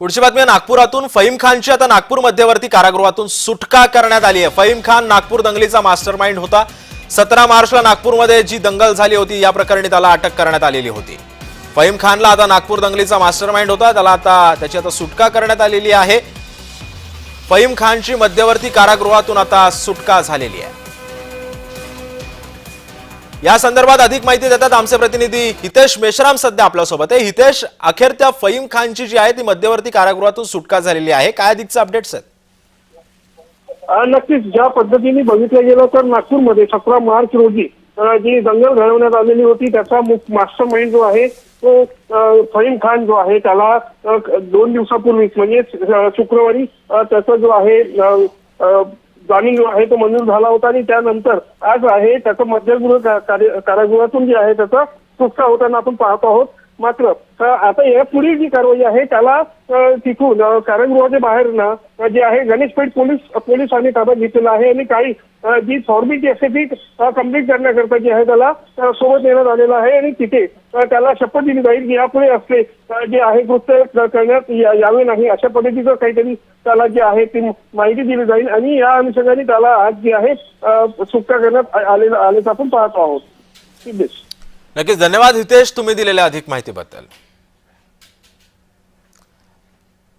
पुढची बातमी नागपुरातून फहीम खानची. आता नागपूर मध्यवर्ती कारागृहातून सुटका करण्यात आली आहे. फहीम खान नागपूर दंगलीचा मास्टर माइंड होता. सतरा मार्चला नागपूरमध्ये जी दंगल झाली होती या प्रकरणी त्याला अटक करण्यात आलेली होती. फहीम खानला आता नागपूर दंगलीचा मास्टर माइंड होता. त्याला आता त्याची आता सुटका करण्यात आलेली आहे. फहीम खानची मध्यवर्ती कारागृहातून आता सुटका झालेली आहे. या संदर्भात अधिक माहिती देतात आमचे प्रतिनिधी हितेश मेश्राम सध्या आपल्यासोबत आहे. हितेश अखेर त्या फईम खानची जी आहे ती मध्यवर्ती कारागृहातून सुटका झालेली आहे. काय अधिकचे अपडेट्स आहेत नक्कीच. ज्या पद्धतीने बघितलं गेलं तर नागपूरमध्ये सतरा मार्च रोजी जी दंगल घडवण्यात आलेली होती त्याचा मास्टर माइंड जो आहे तो फईम फहीम खान जो आहे त्याला दोन दिवसापूर्वीच म्हणजे शुक्रवारी त्याचा जो आहे जामीन जो आहे तो मंजूर झाला होता आणि त्यानंतर आज आहे त्याचं मध्यगृह कारागृहातून जे आहे त्याचा सुटका होताना आपण पाहतो आहोत. मात्र आता या पुढील जी कारवाई आहे त्याला अ, तिथून कारागृहाच्या बाहेर ना जे आहे गणेशपेठ पोलीस पोलिसांनी ताब्यात घेतलेला आहे आणि काही जी फॉर्मिटी असते ती कंप्लीट करण्याकरता जी आहे त्याला सोबत नेण्यात आलेलं आहे आणि तिथे त्याला शपथ दिली जाईल की यापुढे असले जे आहे कृत्य करण्यात यावे नाही. अशा पद्धतीचं काहीतरी त्याला जे आहे ती माहिती दिली जाईल आणि या अनुषंगाने त्याला आज जे आहे सुटका करण्यात आलेला आल्याचं आपण पाहतो आहोत. सिद्धेश. नक्कीच धन्यवाद हितेश तुम्ही दिलेल्या अधिक माहितीबद्दल.